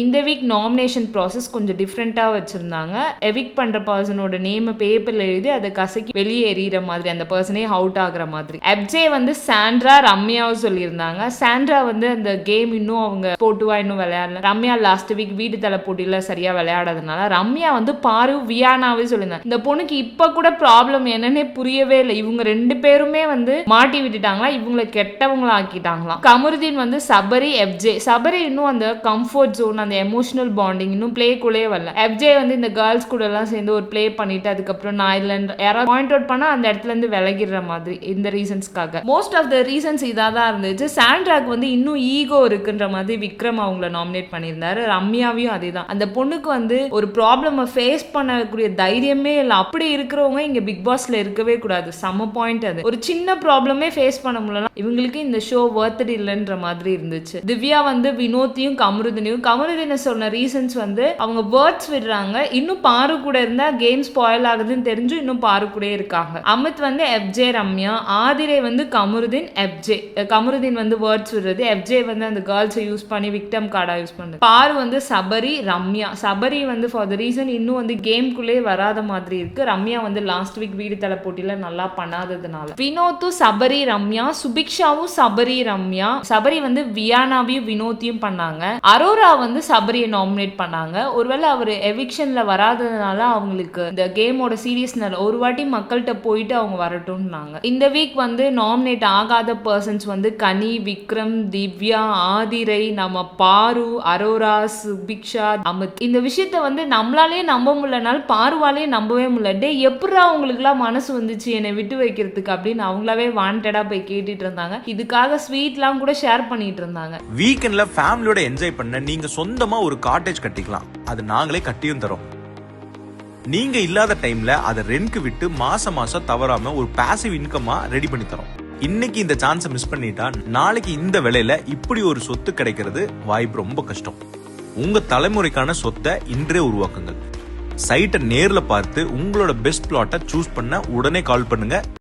இந்த week nomination process கொஞ்சம் டிஃப்ரெண்ட்டாக வச்சுருந்தாங்க. எவிக் பண்ணுற பர்சனோட நேமை பேப்பரில் எழுதி அதை கசக்கி வெளியே எறிகிற மாதிரி அந்த பர்சனே அவுட் ஆகிற மாதிரி. அப்ஜே வந்து சாண்ட்ரா ரம்யாவும் சொல்லியிருந்தாங்க. சாண்ட்ரா வந்து அந்த கேம் இன்னும் அவங்க போட்டுவா இன்னும் விளையாடல. ரம்யா லாஸ்ட் வீக் வீட்டு தலை போட்டியில் சரியாக விளையாடாதனால ரம்யா வந்து பாரு வியானாவே சொல்லியிருந்தாங்க. இந்த பொண்ணுக்கு இப்போ கூட ப்ராப்ளம் என்னன்னே புரியவே இல்லை. இவங்க ரெண்டு பேருமே வந்து மாட்டி விட்டுட்டாங்களா? இவங்களை கெட்டவங்களா ஆக்கிட்டாங்களாம் கமருதீன் வந்து சபரி எஃப்ஜே சபரி இன்னும் அந்த கம்ஃபர்ட் ஜோன் அந்த எமோஷனல் பாண்டிங் இன்னும் ப்ளேக்குள்ளே வரல. எஃப்ஜே வந்து இந்த கேர்ள்ஸ் கூட எல்லாம் சேர்ந்து ஒரு ப்ளே பண்ணிட்டு அதுக்கப்புறம் நான் இல்லைன்ற யாராவது பாயிண்ட் அவுட் பண்ணா அந்த இடத்துல இருந்து விலகிடுற மாதிரி இந்த ரீசன்ஸ்க்காக மோஸ்ட் ஆஃப் த ரீசன்ஸ் இதாக தான் இருந்துச்சு. சாண்ட்ராக் வந்து இன்னும் ஈகோ இருக்குன்ற மாதிரி விக்ரம் அவங்கள நாமினேட் பண்ணியிருந்தாரு. ரம்யாவையும் அதே தான் அந்த பொண்ணுக்கு வந்து ஒரு ப்ராப்ளமை ஃபேஸ் பண்ணக்கூடிய தைரியமே இல்லை. அப்படி இருக்கிறவங்க இங்க பிக் பாஸ்ல இருக்கவே கூடாது. செம்ம பாயிண்ட் அது. ஒரு சின்ன ப்ராப்ளமே ஃபேஸ் பண்ண முடியல இவங்களுக்கு இந்த ஷோ ஒர்த்தட் இல்லைன்ற மாதிரி இருந்துச்சு. திவ்யா வந்து வினோத்தையும் கமரு கமருதினை சொன்ன ரீசன்ஸ் வந்து அவங்க வேர்ட்ஸ் விடுறாங்க. இன்னும் பாரு கூட இருந்தா கேம் ஸ்பாயில் ஆகுதுன்னு தெரிஞ்சு இன்னும் பாரு கூட இருக்காங்க. அமித் வந்து எஃப்ஜே ரம்யா. ஆதிரே வந்து கமருதீன் எஃப்ஜே கமருதீன் வந்து வேர்ட்ஸ் விடுறது. எஃப்ஜே வந்து அந்த கேர்ள்ஸை யூஸ் பண்ணி விக்டம் கார்டா யூஸ் பண்ணுறது பாரு வந்து சபரி ரம்யா. சபரி வந்து ஃபார் த ரீசன் இன்னும் வந்து கேம்குள்ளே வராத மாதிரி இருக்கு. ரம்யா வந்து லாஸ்ட் வீக் வீடு தலை போட்டியில நல்லா பண்ணாததுனால. வினோத்தும் சபரி ரம்யா. சுபிக்ஷாவும் சபரி ரம்யா. சபரி வந்து வியானாவையும் வினோத்தையும் பண்ணாங்க. அரோரா வந்து சபரியை நாமினேட் பண்ணாங்க. ஒருவேளை அவர் எவிக்ஷனில் வராததுனால அவங்களுக்கு இந்த கேமோட சீரியஸ்னால ஒரு வாட்டி மக்கள்கிட்ட போயிட்டு அவங்க வரட்டும்னாங்க. இந்த வீக் வந்து நாமினேட் ஆகாத பர்சன்ஸ் வந்து கனி விக்ரம் திவ்யா ஆதிரை நம்ம பாரு அரோரா சுபிக்ஷா அமித். இந்த விஷயத்த வந்து நம்மளாலே நம்ப முடியலனால பாருவாலே நம்பவே முடியல. டே எப்படா அவங்களுக்குலாம் மனசு வந்துச்சு என்னை விட்டு வைக்கிறதுக்கு அப்படின்னு அவங்களாவே வாண்டடா போய் கேட்டுட்டு இருந்தாங்க. இதுக்காக ஸ்வீட்லாம் கூட ஷேர் பண்ணிட்டு இருந்தாங்க. வீக்கெண்ட்ல ஃபேமிலியோட என்ஜாய் பண்ண நீங்க சொந்தமா ஒரு காட்டேஜ் கட்டிக்கலாம். அது நாங்களே கட்டியும் தரோம். நீங்க இல்லாத டைம்ல அதை ரெண்ட்க்கு விட்டு மாசம் மாசம் தவறாம ஒரு பாசிவ் இன்கமா ரெடி பண்ணி தரோம். இன்னைக்கு இந்த சான்ஸை மிஸ் பண்ணிட்டா நாளைக்கு இந்த விலையில இப்படி ஒரு சொத்து கிடைக்கிறது வாய்ப்பு ரொம்ப கஷ்டம். உங்க தலைமுறைக்கான சொத்தை இன்றே உருவாக்குங்கள். சைட்டை நேர்ல பார்த்து உங்களோட பெஸ்ட் பிளாட்டை சூஸ் பண்ண உடனே கால் பண்ணுங்க.